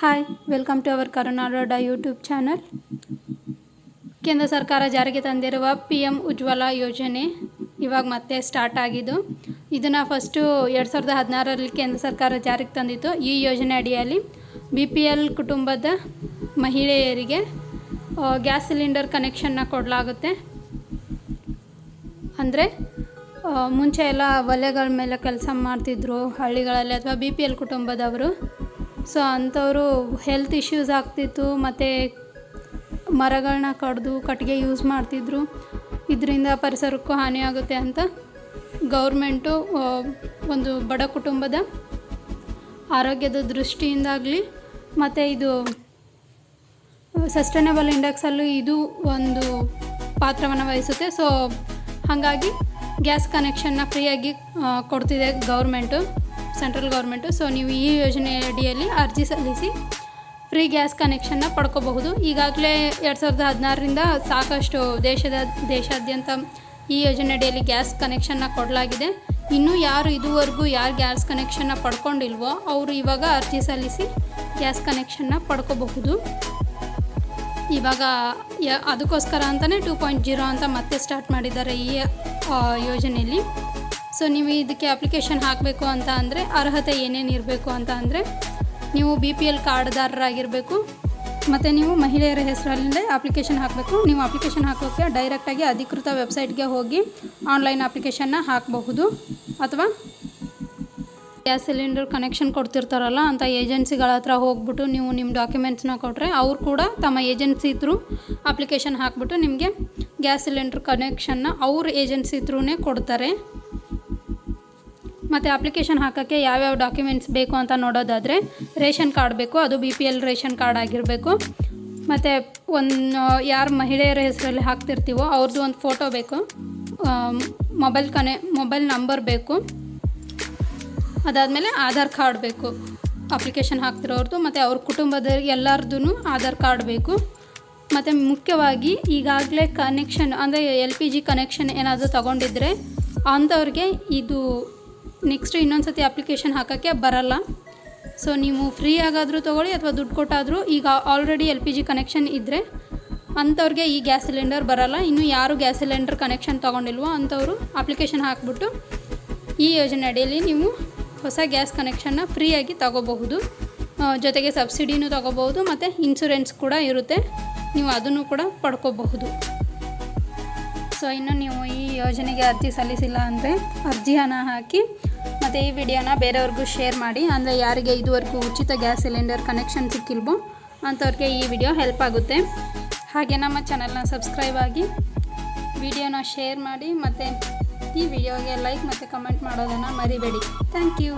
Hi welcome to our ಕರುನಾಡೋಡ YouTube channel ಕೇಂದ್ರ ಸರ್ಕಾರ ಜಾರಿಗೆ ತಂದಿರುವ ಪಿ ಎಂ ಉಜ್ವಲ ಯೋಜನೆ ಇವಾಗ ಮತ್ತೆ ಸ್ಟಾರ್ಟ್ ಆಗಿದ್ದು, ಇದನ್ನು ಫಸ್ಟು ಎರಡು ಸಾವಿರದ ಹದಿನಾರರಲ್ಲಿ ಕೇಂದ್ರ ಸರ್ಕಾರ ಜಾರಿಗೆ ತಂದಿತ್ತು. ಈ ಯೋಜನೆ ಅಡಿಯಲ್ಲಿ ಬಿ ಪಿ ಎಲ್ ಕುಟುಂಬದ ಮಹಿಳೆಯರಿಗೆ ಗ್ಯಾಸ್ ಸಿಲಿಂಡರ್ ಕನೆಕ್ಷನ್ನ ಕೊಡಲಾಗುತ್ತೆ. ಅಂದರೆ ಮುಂಚೆ ಎಲ್ಲ ಒಲೆಗಳ ಮೇಲೆ ಕೆಲಸ ಮಾಡ್ತಿದ್ರು ಹಳ್ಳಿಗಳಲ್ಲಿ, ಅಥವಾ ಬಿ ಪಿ ಎಲ್ ಕುಟುಂಬದವರು. ಸೊ ಅಂಥವರು ಹೆಲ್ತ್ ಇಶ್ಯೂಸ್ ಆಗ್ತಿತ್ತು, ಮತ್ತು ಮರಗಳನ್ನ ಕಡಿದು, ಕಟ್ಟಿಗೆ ಯೂಸ್ ಮಾಡ್ತಿದ್ರು. ಇದರಿಂದ ಪರಿಸರಕ್ಕೂ ಹಾನಿಯಾಗುತ್ತೆ ಅಂತ ಗೌರ್ಮೆಂಟು ಒಂದು ಬಡ ಕುಟುಂಬದ ಆರೋಗ್ಯದ ದೃಷ್ಟಿಯಿಂದಾಗಲಿ, ಮತ್ತು ಇದು ಸಸ್ಟೈನಬಲ್ ಇಂಡೆಕ್ಸಲ್ಲೂ ಇದು ಒಂದು ಪಾತ್ರವನ್ನು ವಹಿಸುತ್ತೆ. ಸೊ ಹಾಗಾಗಿ ಗ್ಯಾಸ್ ಕನೆಕ್ಷನ್ನ ಫ್ರೀಯಾಗಿ ಕೊಡ್ತಿದೆ ಗೌರ್ಮೆಂಟು ಸೆಂಟ್ರಲ್ ಗೌರ್ಮೆಂಟು. ಸೊ ನೀವು ಈ ಯೋಜನೆ ಅಡಿಯಲ್ಲಿ ಅರ್ಜಿ ಸಲ್ಲಿಸಿ ಫ್ರೀ ಗ್ಯಾಸ್ ಕನೆಕ್ಷನ್ನ ಪಡ್ಕೋಬಹುದು. ಈಗಾಗಲೇ ಎರಡು ಸಾವಿರದ ಹದಿನಾರರಿಂದ ಸಾಕಷ್ಟು ದೇಶದ, ದೇಶಾದ್ಯಂತ ಈ ಯೋಜನೆ ಅಡಿಯಲ್ಲಿ ಗ್ಯಾಸ್ ಕನೆಕ್ಷನ್ನ ಕೊಡಲಾಗಿದೆ. ಇನ್ನೂ ಯಾರು ಇದುವರೆಗೂ ಯಾರು ಗ್ಯಾಸ್ ಕನೆಕ್ಷನ್ನ ಪಡ್ಕೊಂಡಿಲ್ವೋ ಅವರು ಇವಾಗ ಅರ್ಜಿ ಸಲ್ಲಿಸಿ ಗ್ಯಾಸ್ ಕನೆಕ್ಷನ್ನ ಪಡ್ಕೋಬಹುದು. ಇವಾಗ ಅದಕ್ಕೋಸ್ಕರ ಅಂತಲೇ ಟೂ ಪಾಯಿಂಟ್ ಜೀರೋ ಅಂತ ಮತ್ತೆ ಸ್ಟಾರ್ಟ್ ಮಾಡಿದ್ದಾರೆ ಈ ಯೋಜನೆಯಲ್ಲಿ. ಸೊ ನೀವು ಇದಕ್ಕೆ ಅಪ್ಲಿಕೇಶನ್ ಹಾಕಬೇಕು ಅಂತ ಅಂದರೆ, ಅರ್ಹತೆ ಏನೇನು ಇರಬೇಕು ಅಂತ ಅಂದರೆ, ನೀವು ಬಿ ಪಿ ಎಲ್ ಕಾರ್ಡ್ದಾರರಾಗಿರಬೇಕು, ಮತ್ತು ನೀವು ಮಹಿಳೆಯರ ಹೆಸರಲ್ಲೇ ಅಪ್ಲಿಕೇಶನ್ ಹಾಕಬೇಕು. ನೀವು ಅಪ್ಲಿಕೇಶನ್ ಹಾಕೋಕ್ಕೆ ಡೈರೆಕ್ಟಾಗಿ ಅಧಿಕೃತ ವೆಬ್ಸೈಟ್ಗೆ ಹೋಗಿ ಆನ್ಲೈನ್ ಅಪ್ಲಿಕೇಶನ್ನ ಹಾಕಬಹುದು. ಅಥವಾ ಗ್ಯಾಸ್ ಸಿಲಿಂಡರ್ ಕನೆಕ್ಷನ್ ಕೊಡ್ತಿರ್ತಾರಲ್ಲ ಅಂಥ ಏಜೆನ್ಸಿಗಳ ಹತ್ರ ಹೋಗ್ಬಿಟ್ಟು ನೀವು ನಿಮ್ಮ ಡಾಕ್ಯುಮೆಂಟ್ಸ್ನ ಕೊಟ್ಟರೆ ಅವ್ರು ಕೂಡ ತಮ್ಮ ಏಜೆನ್ಸಿ ಥ್ರೂ ಅಪ್ಲಿಕೇಶನ್ ಹಾಕ್ಬಿಟ್ಟು ನಿಮಗೆ ಗ್ಯಾಸ್ ಸಿಲಿಂಡರ್ ಕನೆಕ್ಷನ್ನ ಅವ್ರ ಏಜೆನ್ಸಿ ಥ್ರೂನೇ ಕೊಡ್ತಾರೆ. ಮತ್ತು ಅಪ್ಲಿಕೇಶನ್ ಹಾಕೋಕ್ಕೆ ಯಾವ್ಯಾವ ಡಾಕ್ಯುಮೆಂಟ್ಸ್ ಬೇಕು ಅಂತ ನೋಡೋದಾದರೆ ರೇಷನ್ ಕಾರ್ಡ್ ಬೇಕು, ಅದು B P L ration card ಆಗಿರಬೇಕು. ಮತ್ತು ಒಂದು, ಯಾರು ಮಹಿಳೆಯರ ಹೆಸರಲ್ಲಿ ಹಾಕ್ತಿರ್ತೀವೋ ಅವ್ರದ್ದು ಒಂದು ಫೋಟೋ ಬೇಕು. ಮೊಬೈಲ್ ಕನೆ ಮೊಬೈಲ್ ನಂಬರ್ ಬೇಕು. ಅದಾದಮೇಲೆ ಆಧಾರ್ ಕಾರ್ಡ್ ಬೇಕು. ಅಪ್ಲಿಕೇಶನ್ ಹಾಕ್ತಿರೋರ್ದು, ಮತ್ತು ಅವ್ರ ಕುಟುಂಬದ ಎಲ್ಲರದ್ದು ಆಧಾರ್ ಕಾರ್ಡ್ ಬೇಕು. ಮತ್ತು ಮುಖ್ಯವಾಗಿ ಈಗಾಗಲೇ ಕನೆಕ್ಷನ್ ಅಂದರೆ ಎಲ್ ಪಿ ಜಿ ಕನೆಕ್ಷನ್ ಏನಾದರೂ ತಗೊಂಡಿದ್ರೆ ಅಂಥವ್ರಿಗೆ ಇದು ನೆಕ್ಸ್ಟ್ ಇನ್ನೊಂದು ಸತಿ ಅಪ್ಲಿಕೇಶನ್ ಹಾಕೋಕ್ಕೆ ಬರಲ್ಲ. ಸೊ ನೀವು ಫ್ರೀ ಆಗಾದರೂ ತೊಗೊಳ್ಳಿ ಅಥವಾ ದುಡ್ಡು ಕೊಟ್ಟಾದರೂ ಈಗ already L P G connection ಇದ್ದರೆ ಅಂಥವ್ರಿಗೆ ಈ ಗ್ಯಾಸ್ ಸಿಲಿಂಡರ್ ಬರಲ್ಲ. ಇನ್ನು ಯಾರು ಗ್ಯಾಸ್ ಸಿಲಿಂಡರ್ ಕನೆಕ್ಷನ್ ತೊಗೊಂಡಿಲ್ವೋ ಅಂಥವರು ಅಪ್ಲಿಕೇಶನ್ ಹಾಕ್ಬಿಟ್ಟು ಈ ಯೋಜನೆ ಅಡಿಯಲ್ಲಿ ನೀವು ಹೊಸ ಗ್ಯಾಸ್ ಕನೆಕ್ಷನ್ನ ಫ್ರೀಯಾಗಿ ತಗೋಬಹುದು. ಜೊತೆಗೆ ಸಬ್ಸಿಡಿನೂ ತಗೋಬಹುದು ಮತ್ತು ಇನ್ಸೂರೆನ್ಸ್ ಕೂಡ ಇರುತ್ತೆ. ನೀವು ಅದನ್ನು ಕೂಡ ಪಡ್ಕೋಬಹುದು. ಸೊ ಇನ್ನು ನೀವು ಈ ಯೋಜನೆಗೆ ಅರ್ಜಿ ಸಲ್ಲಿಸಿಲ್ಲ ಅಂದರೆ ಅರ್ಜಿಯನ್ನು ಹಾಕಿ ಮತ್ತು ಈ ವಿಡಿಯೋನ ಬೇರೆಯವ್ರಿಗೂ ಶೇರ್ ಮಾಡಿ. ಅಂದರೆ ಯಾರಿಗೆ ಇದುವರೆಗೂ ಉಚಿತ ಗ್ಯಾಸ್ ಸಿಲಿಂಡರ್ ಕನೆಕ್ಷನ್ ಸಿಕ್ಕಿಲ್ವೋ ಅಂಥವ್ರಿಗೆ ಈ ವಿಡಿಯೋ ಹೆಲ್ಪ್ ಆಗುತ್ತೆ. ಹಾಗೆ ನಮ್ಮ ಚಾನಲ್ನ ಸಬ್ಸ್ಕ್ರೈಬ್ ಆಗಿ ವಿಡಿಯೋನ ಶೇರ್ ಮಾಡಿ ಮತ್ತು ಈ ವಿಡಿಯೋಗೆ ಲೈಕ್ ಮತ್ತು ಕಮೆಂಟ್ ಮಾಡೋದನ್ನು ಮರಿಬೇಡಿ. Thank you